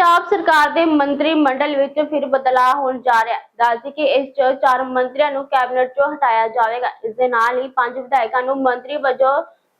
ਪੰਜਾਬ ਸਰਕਾਰ ਦੇ ਮੰਤਰੀ ਮੰਡਲ ਵਿੱਚ ਫਿਰ ਬਦਲਾਅ ਹੋਣ ਜਾ ਰਿਹਾ ਹੈ। ਦੱਸਦੀ ਕਿ ਇਸ ਚ ਚਾਰ ਮੰਤਰੀਆਂ ਨੂੰ ਕੈਬਨਿਟ ਚੋਂ ਹਟਾਇਆ ਜਾਵੇਗਾ। ਇਸ ਦੇ ਨਾਲ ਹੀ ਪੰਜ ਵਿਧਾਇਕਾਂ ਨੂੰ ਮੰਤਰੀ ਵਜੋਂ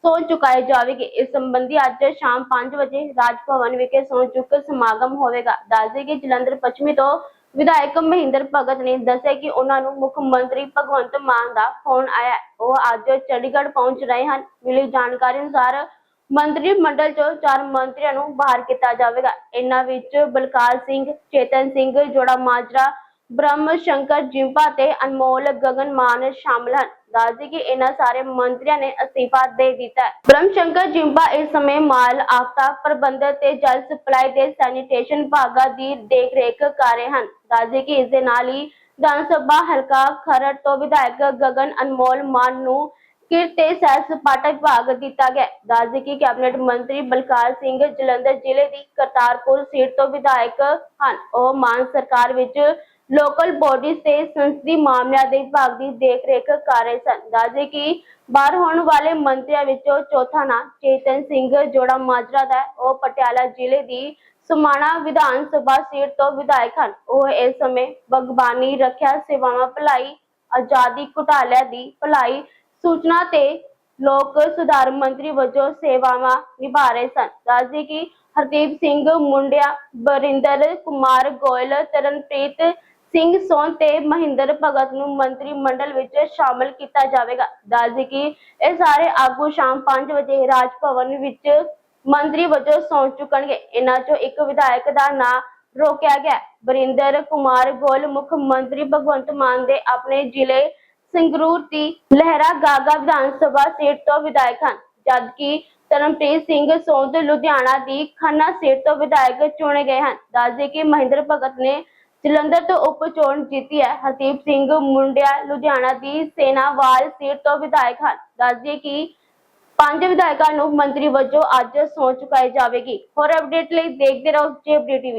ਸਹੁੰ ਚੁਕਾਈ ਜਾਵੇਗੀ। ਇਸ ਸੰਬੰਧੀ ਅੱਜ ਸ਼ਾਮ 5 ਵਜੇ ਰਾਜ ਭਵਨ ਵਿਖੇ ਸਹੁੰ ਚੁੱਕ ਸਮਾਗਮ ਹੋਵੇਗਾ। ਦੱਸਦੀ ਕਿ ਜਲੰਧਰ ਪੱਛਮੀ ਤੋਂ ਵਿਧਾਇਕ ਮਹਿੰਦਰ ਭਗਤ ਨੇ ਦੱਸਿਆ ਕਿ ਉਹਨਾਂ ਨੂੰ ਮੁੱਖ ਮੰਤਰੀ ਭਗਵੰਤ ਮਾਨ ਦਾ ਫੋਨ ਆਇਆ ਉਹ ਅੱਜ ਚੰਡੀਗੜ੍ਹ ਪਹੁੰਚ ਰਹੇ ਹਨ। ਮਿਲੀ ਜਾਣਕਾਰੀ ਅਨੁਸਾਰ ਮੰਤਰੀ ਮੰਡਲ ਚੋਂ ਚਾਰ ਮੰਤਰੀਆਂ ਨੂੰ ਬਾਹਰ ਕੀਤਾ ਜਾਵੇਗਾ। ਇਹਨਾਂ ਵਿੱਚ ਬਲਕਾਰ ਸਿੰਘ, ਚੇਤਨ ਸਿੰਘ, ਜੋੜਾ ਮਾਜਰਾ ਬ੍ਰਹਮ ਸ਼ੰਕਰ ਜਿੰਪਾ ਤੇ ਅਨਮੋਲ ਗਗਨ ਮਾਨ ਸ਼ਾਮਲ ਹਨ। ਦੱਸਦੀ ਕਿ ਇਹਨਾਂ ਸਾਰੇ ਮੰਤਰੀਆਂ ਨੇ ਅਸਤੀਫਾ ਦੇ ਦਿੱਤਾ ਹੈ। ਬ੍ਰਹਮ ਸ਼ੰਕਰ ਜਿੰਪਾ ਇਸ ਸਮੇਂ ਮਾਲ ਆਫਤਾ ਪ੍ਰਬੰਧਨ ਤੇ ਜਲ ਸਪਲਾਈ ਤੇ ਸੈਨੀਟੇਸ਼ਨ ਵਿਭਾਗਾਂ ਦੀ ਦੇਖਰੇਖ ਕਰ ਰਹੇ ਹਨ। ਦੱਸਦੀ ਕਿ ਇਸ ਦੇ ਨਾਲ ਹੀ ਵਿਧਾਨ ਸਭਾ ਹਲਕਾ ਖਰੜ ਤੋਂ ਵਿਧਾਇਕ ਗਗਨ ਅਨਮੋਲ ਮਾਨ ਨੂੰ ਕਿਰਤ ਤੇ ਸੈਰ ਸਪਾਟਾ ਵਿਭਾਗ ਦਿੱਤਾ ਗਿਆ? ਹੈ। ਦੱਸਦੇ ਕਿ ਕੈਬਨਿਟ ਮੰਤਰੀ ਬਲਕਾਰ ਸਿੰਘ ਜਲੰਧਰ ਜ਼ਿਲ੍ਹੇ ਦੀ ਕਰਤਾਰਪੁਰ ਸੀਟ ਤੋਂ ਵਿਧਾਇਕ ਹਨ। ਉਹ ਮਾਨ ਸਰਕਾਰ ਵਿੱਚ ਲੋਕਲ ਬੋਡੀਜ਼ ਤੇ ਸੰਸਦੀ ਮਾਮਲਿਆਂ ਦੇ ਵਿਭਾਗ ਦੀ ਦੇਖਰੇਖ ਕਰ ਰਹੇ ਸਨ। ਦੱਸਦੇ ਕਿ ਬਾਹਰ ਹੋਣ ਵਾਲੇ ਮੰਤਰੀਆਂ ਵਿੱਚੋਂ ਚੌਥਾ ਨਾਂ ਚੇਤਨ ਸਿੰਘ ਜੋੜਾ ਮਾਜਰਾ ਦਾ ਉਹ ਪਟਿਆਲਾ ਜ਼ਿਲ੍ਹੇ ਦੀ ਸਮਾਣਾ ਵਿਧਾਨ ਸਭਾ ਸੀਟ ਤੋਂ ਵਿਧਾਇਕ ਹਨ। ਉਹ ਇਸ ਸਮੇਂ ਬਗਬਾਨੀ ਰੱਖਿਆ ਸੇਵਾਵਾਂ ਭਲਾਈ, ਆਜ਼ਾਦੀ ਘੁਟਾਲਿਆਂ ਦੀ ਭਲਾਈ ਸੂਚਨਾ ਤੇ ਲੋਕ ਸੁਧਾਰ ਮੰਤਰੀ ਵਜੋਂ ਸੇਵਾਵਾਂ ਨਿਭਾ ਰਹੇ ਸਨ। ਦੱਸਦੇ ਕਿ ਹਰਦੀਪ ਸਿੰਘ ਮੁੰਡਿਆ ਬਰਿੰਦਰ ਕੁਮਾਰ ਗੋਇਲ, ਤਰਨਪ੍ਰੀਤ ਸਿੰਘ ਸੋਨ ਤੇ ਮਹਿੰਦਰ ਭਗਤ ਨੂੰ ਮੰਤਰੀ ਮੰਡਲ ਵਿੱਚ ਸ਼ਾਮਲ ਕੀਤਾ ਜਾਵੇਗਾ। ਦੱਸਦੇ ਕਿ ਇਹ ਸਾਰੇ ਆਗੂ ਸ਼ਾਮ 5 ਵਜੇ ਰਾਜ ਭਵਨ ਵਿੱਚ ਮੰਤਰੀ ਵਜੋਂ ਸੌਂ ਚੁੱਕਣਗੇ। ਇਹਨਾਂ ਚੋਂ ਇੱਕ ਵਿਧਾਇਕ ਦਾ ਨਾਂ ਰੋਕਿਆ ਗਿਆ। ਹੈ। ਬਰਿੰਦਰ ਕੁਮਾਰ ਗੋਇਲ ਮੁੱਖ ਮੰਤਰੀ ਭਗਵੰਤ ਮਾਨ ਦੇ ਆਪਣੇ ਜ਼ਿਲ੍ਹੇ ਸੰਗਰੂਰ ਦੀ ਲਹਿਰਾ ਗਾਗਾ ਵਿਧਾਨ ਸਭਾ ਸੀਟ ਤੋਂ ਵਿਧਾਇਕ ਹਨ। ਜਦਕਿ ਤਰਨਪ੍ਰੀਤ ਸਿੰਘ ਸੋਂਦ ਲੁਧਿਆਣਾ ਦੀ ਖੰਨਾ ਸੀਟ ਤੋਂ ਵਿਧਾਇਕ ਚੁਣੇ ਗਏ ਹਨ। ਦੱਸਦੇ ਕਿ ਮਹਿੰਦਰ ਭਗਤ ਨੇ ਜਲੰਧਰ ਤੋਂ ਉਪ ਚੋਣ ਜਿੱਤੀ ਹੈ। ਹਰਦੀਪ ਸਿੰਘ ਮੁੰਡਿਆ ਲੁਧਿਆਣਾ ਦੀ ਸੇਨਾਵਾਲ ਸੀਟ ਤੋਂ ਵਿਧਾਇਕ ਹਨ। ਦੱਸਦੇ ਕਿ ਪੰਜ ਵਿਧਾਇਕਾਂ ਨੂੰ ਮੰਤਰੀ ਵਜੋਂ ਅੱਜ ਸੌਂ ਚੁਕਾਈ ਜਾਵੇਗੀ। ਹੋਰ ਅਪਡੇਟ ਲਈ ਦੇਖਦੇ ਰਹੋ ਜੇਬਡੀ ਟੀਵੀ।